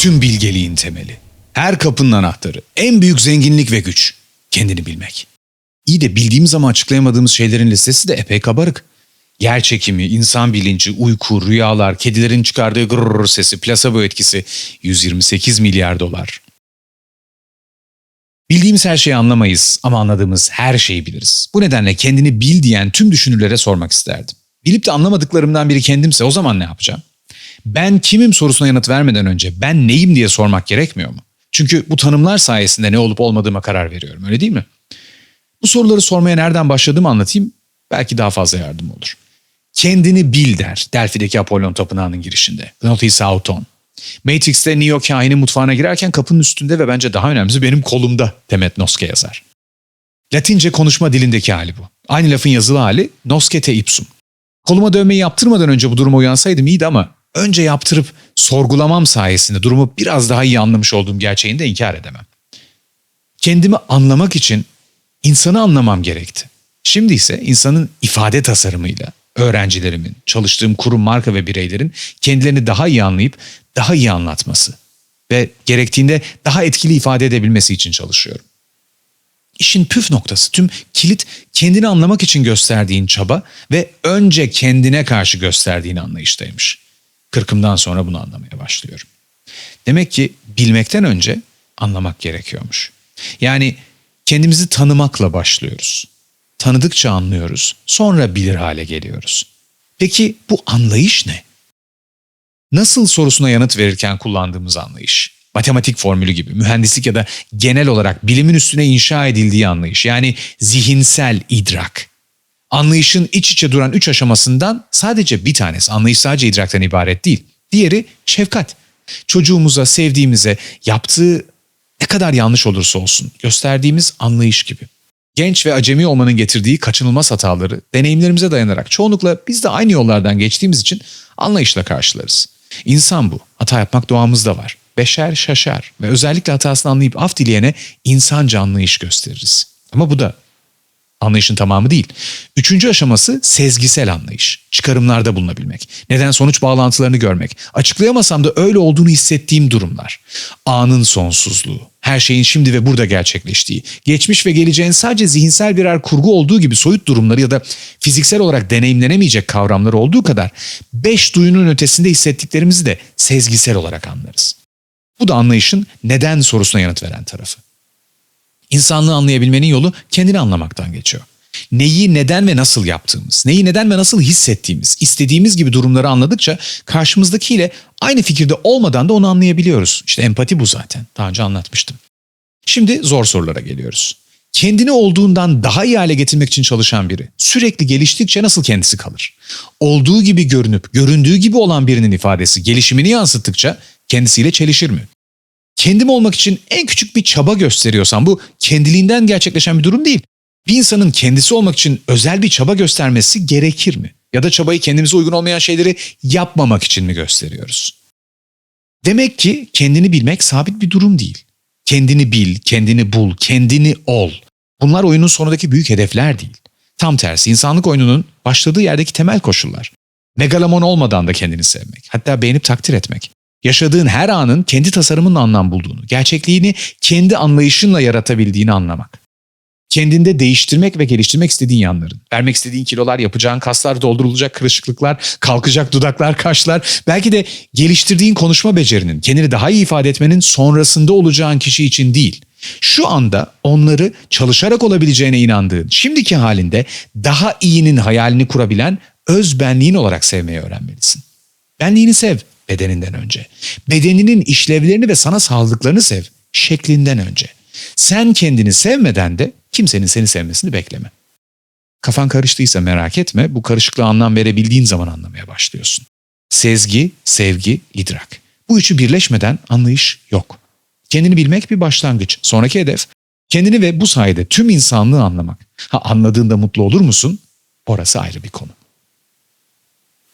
tüm bilgeliğin temeli. Her kapının anahtarı, en büyük zenginlik ve güç. Kendini bilmek. İyi de bildiğimiz ama açıklayamadığımız şeylerin listesi de epey kabarık. Yer çekimi, insan bilinci, uyku, rüyalar, kedilerin çıkardığı gırrrr sesi, plasebo etkisi 128 milyar dolar. Bildiğimiz her şeyi anlamayız ama anladığımız her şeyi biliriz. Bu nedenle kendini bil diyen tüm düşünürlere sormak isterdim. Bilip de anlamadıklarımdan biri kendimse o zaman ne yapacağım? Ben kimim sorusuna yanıt vermeden önce ben neyim diye sormak gerekmiyor mu? Çünkü bu tanımlar sayesinde ne olup olmadığıma karar veriyorum öyle değil mi? Bu soruları sormaya nereden başladığımı anlatayım. Belki daha fazla yardım olur. Kendini bil der Delphi'deki Apollon Tapınağı'nın girişinde. Notice Auton. Matrix'te Neo kahinin mutfağına girerken kapının üstünde ve bence daha önemlisi benim kolumda Temet Noske yazar. Latince konuşma dilindeki hali bu. Aynı lafın yazılı hali Noskete ipsum. Koluma dövmeyi yaptırmadan önce bu duruma uyansaydım iyiydi ama önce yaptırıp sorgulamam sayesinde durumu biraz daha iyi anlamış olduğum gerçeğini de inkar edemem. Kendimi anlamak için insanı anlamam gerekti. Şimdi ise insanın ifade tasarımıyla öğrencilerimin, çalıştığım kurum, marka ve bireylerin kendilerini daha iyi anlayıp daha iyi anlatması ve gerektiğinde daha etkili ifade edebilmesi için çalışıyorum. İşin püf noktası, tüm kilit kendini anlamak için gösterdiğin çaba ve önce kendine karşı gösterdiğin anlayıştaymış. Kırkımdan sonra bunu anlamaya başlıyorum. Demek ki bilmekten önce anlamak gerekiyormuş. Yani kendimizi tanımakla başlıyoruz. Tanıdıkça anlıyoruz, sonra bilir hale geliyoruz. Peki bu anlayış ne? Nasıl sorusuna yanıt verirken kullandığımız anlayış. Matematik formülü gibi, mühendislik ya da genel olarak bilimin üstüne inşa edildiği anlayış. Yani zihinsel idrak. Anlayışın iç içe duran üç aşamasından sadece bir tanesi. Anlayış sadece idraktan ibaret değil. Diğeri şefkat. Çocuğumuza, sevdiğimize yaptığı ne kadar yanlış olursa olsun gösterdiğimiz anlayış gibi. Genç ve acemi olmanın getirdiği kaçınılmaz hataları deneyimlerimize dayanarak çoğunlukla biz de aynı yollardan geçtiğimiz için anlayışla karşılarız. İnsan bu. Hata yapmak doğamızda var. Beşer şaşar ve özellikle hatasını anlayıp af dileyene insanca anlayış gösteririz. Ama bu da anlayışın tamamı değil. Üçüncü aşaması sezgisel anlayış. Çıkarımlarda bulunabilmek. Neden sonuç bağlantılarını görmek. Açıklayamasam da öyle olduğunu hissettiğim durumlar. Anın sonsuzluğu. Her şeyin şimdi ve burada gerçekleştiği. Geçmiş ve geleceğin sadece zihinsel birer kurgu olduğu gibi soyut durumları ya da fiziksel olarak deneyimlenemeyecek kavramları olduğu kadar beş duyunun ötesinde hissettiklerimizi de sezgisel olarak anlarız. Bu da anlayışın neden sorusuna yanıt veren tarafı. İnsanlığı anlayabilmenin yolu kendini anlamaktan geçiyor. Neyi neden ve nasıl yaptığımız, neyi neden ve nasıl hissettiğimiz, istediğimiz gibi durumları anladıkça karşımızdakiyle aynı fikirde olmadan da onu anlayabiliyoruz. İşte empati bu zaten. Daha önce anlatmıştım. Şimdi zor sorulara geliyoruz. Kendini olduğundan daha iyi hale getirmek için çalışan biri sürekli geliştikçe nasıl kendisi kalır? Olduğu gibi görünüp göründüğü gibi olan birinin ifadesi gelişimini yansıttıkça kendisiyle çelişir mi? Kendim olmak için en küçük bir çaba gösteriyorsam bu kendiliğinden gerçekleşen bir durum değil. Bir insanın kendisi olmak için özel bir çaba göstermesi gerekir mi? Ya da çabayı kendimize uygun olmayan şeyleri yapmamak için mi gösteriyoruz? Demek ki kendini bilmek sabit bir durum değil. Kendini bil, kendini bul, kendini ol. Bunlar oyunun sonundaki büyük hedefler değil. Tam tersi insanlık oyununun başladığı yerdeki temel koşullar. Megalomon olmadan da kendini sevmek, hatta beğenip takdir etmek. Yaşadığın her anın kendi tasarımınla anlam bulduğunu, gerçekliğini kendi anlayışınla yaratabildiğini anlamak. Kendinde değiştirmek ve geliştirmek istediğin yanların, vermek istediğin kilolar, yapacağın kaslar, doldurulacak kırışıklıklar, kalkacak dudaklar, kaşlar, belki de geliştirdiğin konuşma becerinin, kendini daha iyi ifade etmenin sonrasında olacağın kişi için değil. Şu anda onları çalışarak olabileceğine inandığın, şimdiki halinde daha iyinin hayalini kurabilen öz benliğin olarak sevmeyi öğrenmelisin. Benliğini sev bedeninden önce. Bedeninin işlevlerini ve sana sağladıklarını sev şeklinden önce. Sen kendini sevmeden de kimsenin seni sevmesini bekleme. Kafan karıştıysa merak etme, bu karışıklığa anlam verebildiğin zaman anlamaya başlıyorsun. Sezgi, sevgi, idrak. Bu üçü birleşmeden anlayış yok. Kendini bilmek bir başlangıç. Sonraki hedef kendini ve bu sayede tüm insanlığı anlamak. Ha anladığında mutlu olur musun? Orası ayrı bir konu.